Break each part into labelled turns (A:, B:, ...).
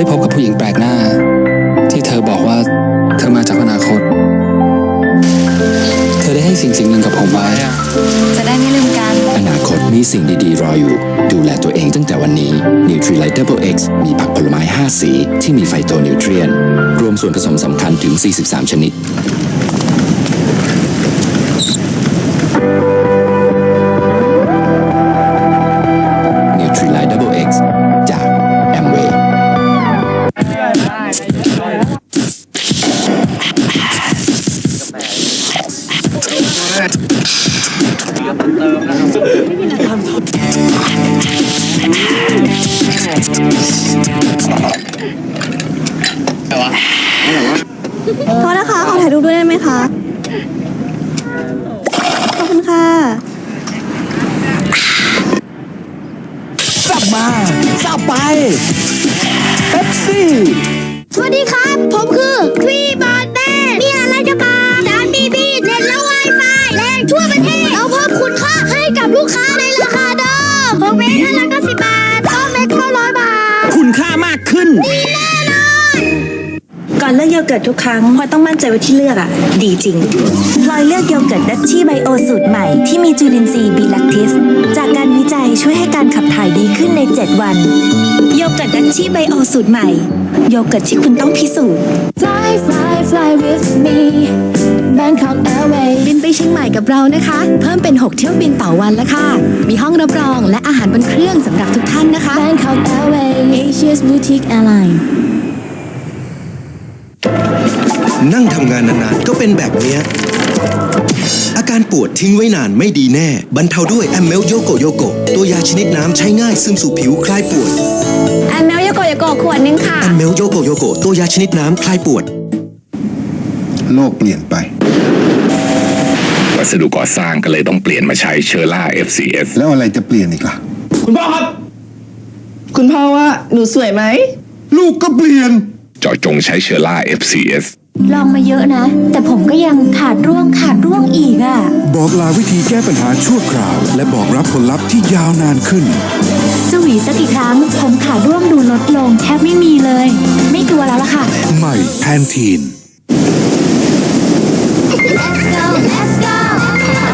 A: ได้พบกับผู้หญิงแปลกหน้า ที่เธอบอกว่าเธอมาจากอนาคต เธอได้ให้สิ่งสิ่งหนึ่งกับผมไว้
B: จะได้ไม่ลืมกัน
C: อนาคตมีสิ่งดีๆ รออยู่ ดูแลตัวเองตั้งแต่วันนี้ Nutrilite Double X มีผักผลไม้ 5 สี ที่มีไฟโตนิวเทรียน รวมส่วนผสมสำคัญถึง 43 ชนิด
D: โทษนะคะ ขอถ่ายรูปด้วยได้ไหมคะ ขอบคุณค่ะ
E: สับมาสับไปเป๊ปซี่
D: สวัสดีครั เลือก
F: โยเกิร์ตทุกครั้งพลอยต้องมั่นใจว่าที่เลือกอะ ดีจริงพลอยเลือกโยเกิร์ตดัชชี่ไบโอสูตรใหม่ที่มีจุลินทรีย์บีแลคทิสจากการวิจัยช่วยให้การขับถ่ายดีขึ้นใน 7 วัน โยเกิร์ตดัชชี่ไบโอสูตรใหม่ โยเกิร์ตที่คุณต้องพิสูจน์
G: Fly, fly, fly with me Bangkok Airways
H: บินไปเชียงใหม่กับเรานะคะ เพิ่มเป็น 6 เที่ยวบินต่อวันแล้วค่ะ มีห้องรับรองและอาหารบนเครื่องสำหรับทุกท่านนะคะ
G: Bangkok Airways Asia's boutique airline
I: นั่งทำงานนานๆ ก็เป็นแบบเนี้ย อาการปวดทิ้งไว้นานไม่ดีแน่ บรรเทาด้วยแอมเมลโยโกโยโกตัวยาชนิดน้ำใช้ง่ายซึมสู่ผิวคลายปวด
D: แอมเมลโยโกโยโกขวดนึงค่ะ
I: แอมเมลโยโกโยโกตัวยาชนิดน้ำคลายปวด
J: โลกเปลี่ยนไป
K: วัสดุก่อสร้างก็เลยต้องเปลี่ยนมาใช้เชอร่า FCS
J: แล้วอะไรจะเปลี่ยนอีกล่ะ
E: คุณพ่อครับ คุณพ่อว่าหนูสวยไหม
J: ลูกก็เปลี่ยน
K: เจาะจงใช้เชอร่า FCS
G: ลองมาเยอะนะ แต่ผมก็ยังขาดร่วงขาดร่วงอีกอะ่ะ
J: บอกลาวิธีแก้ปัญหาชั่วคราว และบอกรับผลลัพธ์ที่ยาวนานขึ้น
G: สวีสักกี่ครั้ง ผมขาดร่วงดูลดลงแทบไม่มีเลย ไม่กลัวแล้วล่ะค่ะ
J: ใหม่แพนทีน
D: Let's go Let's go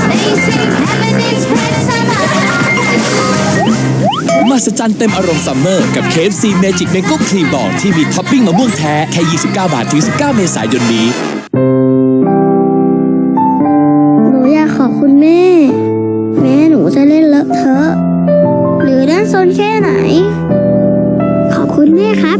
D: Amazing
E: หัศจรรย์เต็มอารมณ์ซัมเมอร์กับ KFC Magic Mango Cream Ball ที่มีท็อปปิ้งมะม่วงแท้ แค่ 29 บาทถึง 19 เมษายนนี้
D: หนูอยากขอบคุณแม่ แม่หนูจะเล่นเลอะเทอะ หรือด้านโซนแค่ไหน แม่ครับ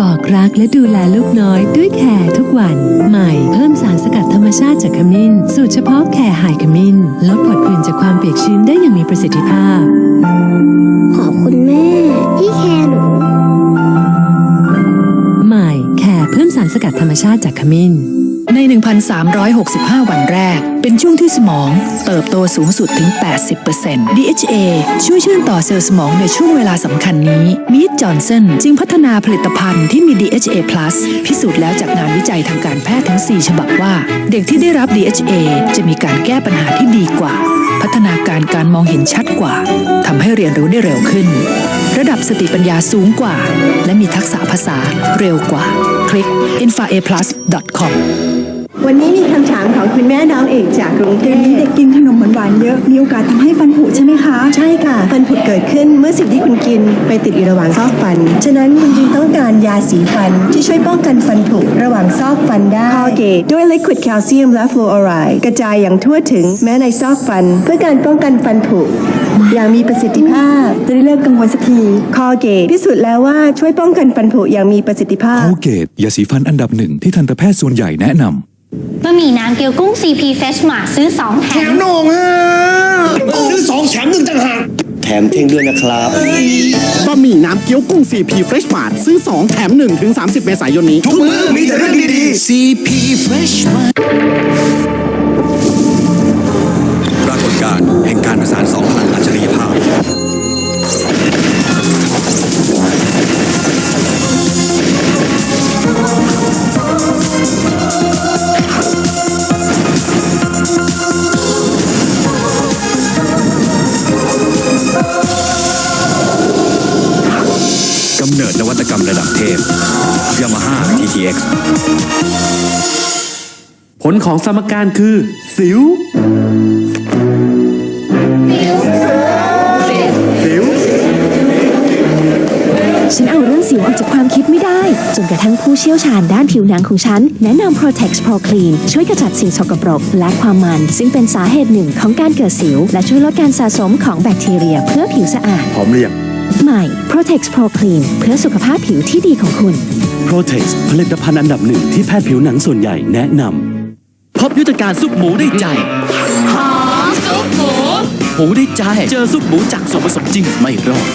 H: บอกรักและดูแลลูกน้อยด้วยแคร์ทุกวัน ใหม่เพิ่มสารสกัดธรรมชาติจากขมิ้น สูตรเฉพาะแคร์ไฮขมิ้น ลดผดผื่นจากความเปียกชื้นได้อย่างมีประสิทธิภาพ
D: ขอบคุณแม่ ที่แคร์หนู
H: ใหม่แคร์เพิ่มสารสกัดธรรมชาติจากขมิ้น
F: ใน 1,365 วันแรก เป็นช่วงที่สมอง เติบโตสูงสุดถึง 80% DHA ช่วยเชื่อมต่อเซลล์สมองในช่วงเวลาสำคัญนี้มีดจอห์นสันจึงพัฒนาผลิตภัณฑ์ที่มี DHA Plus พิสูจน์แล้วจากงานวิจัยทางการแพทย์ทั้ง 4 ฉบับว่า เด็กที่ได้รับ DHA จะมีการแก้ปัญหาที่ดีกว่า พัฒนาการการมองเห็นชัดกว่าทำให้เรียนรู้ได้เร็วขึ้น ระดับสติปัญญาสูงกว่า และมีทักษะภาษาเร็วกว่า คลิก infaplus.com
L: วันนี้มีคำถามของคุณแม่น้องเอกจากกรุงเทพ
D: เด็กกินขนมหวานๆเยอะมีโอกาสทำให้ฟันผุใช่ไหมคะ
L: ใช่ค่ะฟันผุเกิดขึ้นเมื่อสิ่งที่คุณกินไปติดอยู่ระหว่างซอกฟัน ฉะนั้นคุณจึงต้องการยาสีฟันที่ช่วยป้องกันฟันผุระหว่างซอกฟันได้คอเกตด้วยลิควิดแคลเซียมและฟลูออไรด์กระจายอย่างทั่วถึงแม้ในซอกฟัน เพื่อการป้องกันฟันผุอย่างมีประสิทธิภาพ
D: จะได้เลิกกังวลสักที
L: คอเกตพิสูจน์แล้วว่าช่วยป้องกันฟันผุอย่างมีประสิทธิภาพ
J: โคเกตยาสีฟันอันดับหนึ่งที่ทันตแพทย์ส่วนใหญ่แนะนำ
B: บะหมี่น้ำเกี๊ยวกุ้ง CP Fresh Mart ซื้อ 2 แถม
I: ซื้อสองแถมหนึ่งต่างหากแถมเท่งด้วยนะครับ
E: บะหมี่น้ำเกี๊ยวกุ้ง CP Fresh Mart ซื้อ 2 แถม 1 ถึง 30 เมษายนนี้
I: ทุกมือมีแต่เรื่องดีๆ CP Fresh ปรากฏการณ์แห่งการประสานสองพลังอัจฉริยภาพ วัตกรรมระดับ
M: ดับเทพ Yamaha TTX
N: ผลของสมการคือสิวสิว
G: ฉันเอาเรื่องสิวออกจากความคิดไม่ได้ จนกระทั่งผู้เชี่ยวชาญด้านผิวหนังของฉัน แนะนำ Protex Pro Clean ช่วยกระจัดสิ่งสกปรก และความมัน ซึ่งเป็นสาเหตุหนึ่งของการเกิดสิว และช่วยลดการสะสมของแบคทีเรียเพื่อผิวสะอาด
N: พร้อมเรียง
G: ใหม่ Protex Pro Clean เพื่อสุขภาพผิวที่ดีของคุณ
N: Protex ผลิตภัณฑ์อันดับหนึ่งที่แพทย์ผิวหนังส่วนใหญ่แนะนำพบยุทธการซุปหมูได้ใจ
O: หอมซุปหมู
N: หมูได้ใจ เจอซุปหมูจากส่วนผสมจริงไม่รอด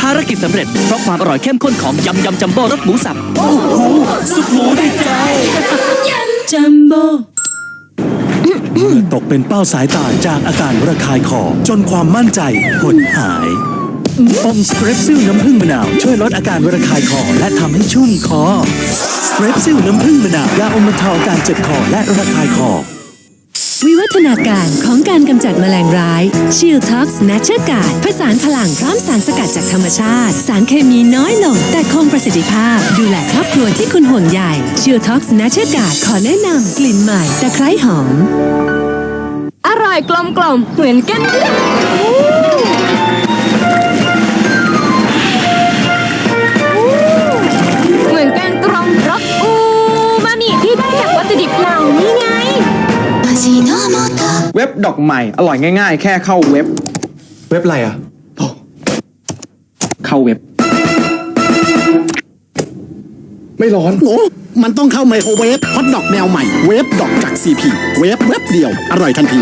N: ภารกิจสำเร็จเพราะความอร่อยเข้มข้นของยำยำจัมโบ้รสหมูสับโอ้โหซุปหมูได้ใจจัมโบ้ตกเป็นเป้าสายตาจากอาการระคายคอจนความมั่นใจหดหาย อมสเตรปซิลน้ำผึ้งมะนาว ช่วยลดอาการระคายคอและทำให้ชุ่มคอสเตรปซิลน้ำผึ้งมะนาวยาอมบรรเทาอาการเจ็บคอและระคายคอ
H: วิวัฒนาการของการกำจัดแมลงร้าย Shield Tox Nature Guard ผสานพลังพร้อมสารสกัดจากธรรมชาติ สารเคมีน้อยลง แต่คงประสิทธิภาพ ดูแลครอบครัวที่คุณห่วงใย Shield Tox Nature Guard ขอแนะนำกลิ่นใหม่ตะไคร้หอม
O: อร่อยกลมกล่อมเหมือนกัน
P: ว็บดอกใหม่ อร่อยง่ายๆ แค่เข้าเว็บ เว็บอะไรอะโอ้เข้าเว็บ ไม่ร้อน
Q: โอ้มันต้องเข้าไมโครเวฟฮอตดอกแนวใหม่ เวฟดอกจากซีพีเวฟเว็บเดียว อร่อยทันที